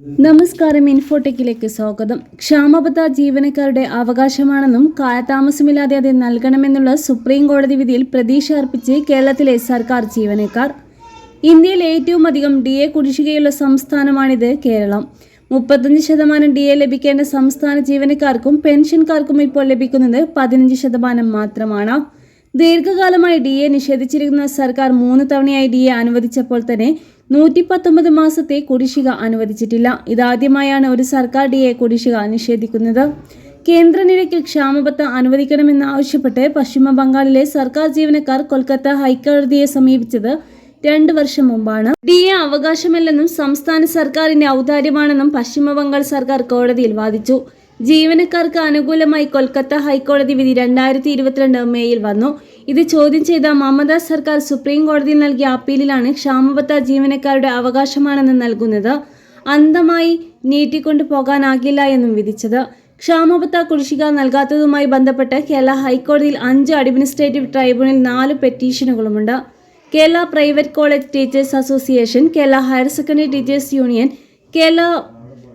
നമസ്കാരം ഇൻഫോടെക്കിലേക്ക് സ്വാഗതം. ക്ഷാമബദ്ധ ജീവനക്കാരുടെ അവകാശമാണെന്നും കാലതാമസമില്ലാതെ അത് നൽകണമെന്നുള്ള സുപ്രീം കോടതി വിധിയിൽ പ്രതീക്ഷ അർപ്പിച്ച് കേരളത്തിലെ സർക്കാർ ജീവനക്കാർ. ഇന്ത്യയിൽ ഏറ്റവും അധികം ഡി എ കുടിശ്ശികയുള്ള സംസ്ഥാനമാണിത് കേരളം. മുപ്പത്തഞ്ച് ശതമാനം ഡി എ ലഭിക്കേണ്ട സംസ്ഥാന ജീവനക്കാർക്കും പെൻഷൻകാർക്കും ഇപ്പോൾ ലഭിക്കുന്നത് പതിനഞ്ച് ശതമാനം മാത്രമാണ്. ദീർഘകാലമായി ഡി എ നിഷേധിച്ചിരിക്കുന്ന സർക്കാർ മൂന്ന് തവണയായി ഡി എ അനുവദിച്ചപ്പോൾ തന്നെ നൂറ്റി പത്തൊമ്പത് മാസത്തെ കുടിശ്ശിക അനുവദിച്ചിട്ടില്ല. ഇതാദ്യമായാണ് ഒരു സർക്കാർ ഡി എ കുടിശ്ശിക നിഷേധിക്കുന്നത്. കേന്ദ്ര നിരക്കിൽ ക്ഷാമബത്ത അനുവദിക്കണമെന്നാവശ്യപ്പെട്ട് പശ്ചിമ ബംഗാളിലെ സർക്കാർ ജീവനക്കാർ കൊൽക്കത്ത ഹൈക്കോടതിയെ സമീപിച്ചത് രണ്ട് വർഷം മുമ്പാണ്. ഡി എ അവകാശമല്ലെന്നും സംസ്ഥാന സർക്കാരിന്റെ ഔദാര്യമാണെന്നും പശ്ചിമ ബംഗാൾ സർക്കാർ കോടതിയിൽ വാദിച്ചു. ജീവനക്കാർക്ക് അനുകൂലമായി കൊൽക്കത്ത ഹൈക്കോടതി വിധി രണ്ടായിരത്തി ഇരുപത്തിരണ്ട് മേയിൽ വന്നു. ഇത് ചോദ്യം ചെയ്ത മമത സർക്കാർ സുപ്രീം കോടതിയിൽ നൽകിയ അപ്പീലിലാണ് ക്ഷാമബത്ത ജീവനക്കാരുടെ അവകാശമാണെന്ന് നൽകുന്നത്. അന്തമായി നീട്ടിക്കൊണ്ടു പോകാനാകില്ല എന്നും വിധിച്ചത്. ക്ഷാമബത്ത കുടിശ്ശിക നൽകാത്തതുമായി ബന്ധപ്പെട്ട് കേരള ഹൈക്കോടതിയിൽ അഞ്ച് അഡ്മിനിസ്ട്രേറ്റീവ് ട്രൈബ്യൂണൽ നാല് പെറ്റീഷനുകളുമുണ്ട്. Kerala private college teachers association Kerala higher secondary teachers union Kerala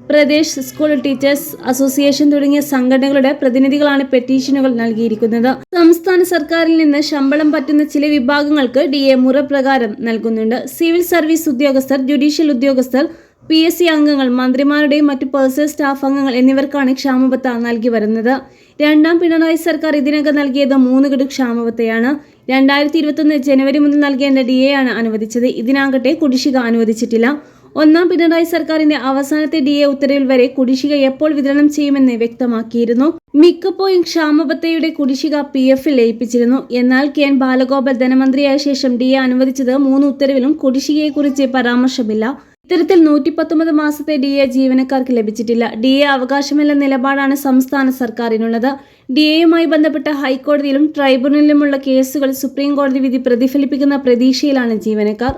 Pradesh school teachers association തുടങ്ങിയ സംഘടനകളുടെ പ്രതിനിധികളാണ് പെറ്റീഷനുകൾ നൽകിയിരിക്കുന്നത്. സംസ്ഥാന സർക്കാരിൽ നിന്ന് ശമ്പളം പറ്റുന്ന ചില വിഭാഗങ്ങൾക്ക് ഡി എ മുറപ്രകാരം നൽകുന്നുണ്ട്. സിവിൽ സർവീസ് ഉദ്യോഗസ്ഥർ ജുഡീഷ്യൽ ഉദ്യോഗസ്ഥർ പി എസ് സി അംഗങ്ങൾ മന്ത്രിമാരുടെയും മറ്റു പേഴ്സണൽ സ്റ്റാഫ് അംഗങ്ങൾ എന്നിവർക്കാണ് ക്ഷാമബത്ത നൽകി വരുന്നത്. രണ്ടാം പിണറായി സർക്കാർ ഇതിനകം നൽകിയത് മൂന്ന് ഗഡു ക്ഷാമബത്തയാണ് രണ്ടായിരത്തി ഇരുപത്തൊന്ന് ജനുവരി മുതൽ നൽകേണ്ട ഡി എ ആണ് അനുവദിച്ചത്. ഇതിനാകട്ടെ കുടിശ്ശിക അനുവദിച്ചിട്ടില്ല. ഒന്നാം പിണറായി സർക്കാരിന്റെ അവസാനത്തെ ഡി എ ഉത്തരവിൽ വരെ കുടിശ്ശിക എപ്പോൾ വിതരണം ചെയ്യുമെന്ന് വ്യക്തമാക്കിയിരുന്നു. മിക്കപ്പോഴും ക്ഷാമബത്തയുടെ കുടിശ്ശിക പി എഫിൽ ലയിപ്പിച്ചിരുന്നു. എന്നാൽ കെ എൻ ബാലഗോപാൽ ധനമന്ത്രിയായ ശേഷം ഡി എ അനുവദിച്ചത് മൂന്ന് ഉത്തരവിലും കുടിശ്ശികയെക്കുറിച്ച് പരാമർശമില്ല. ഇത്തരത്തിൽ നൂറ്റി പത്തൊമ്പത് മാസത്തെ ഡി എ ജീവനക്കാർക്ക് ലഭിച്ചിട്ടില്ല. ഡി എ അവകാശമെന്ന നിലപാടാണ് സംസ്ഥാന സർക്കാരിനുള്ളത്. ഡി എയുമായി ബന്ധപ്പെട്ട ഹൈക്കോടതിയിലും ട്രൈബ്യൂണലിലുമുള്ള കേസുകൾ സുപ്രീം കോടതി വിധി പ്രതിഫലിപ്പിക്കുന്ന പ്രതീക്ഷയിലാണ് ജീവനക്കാർ.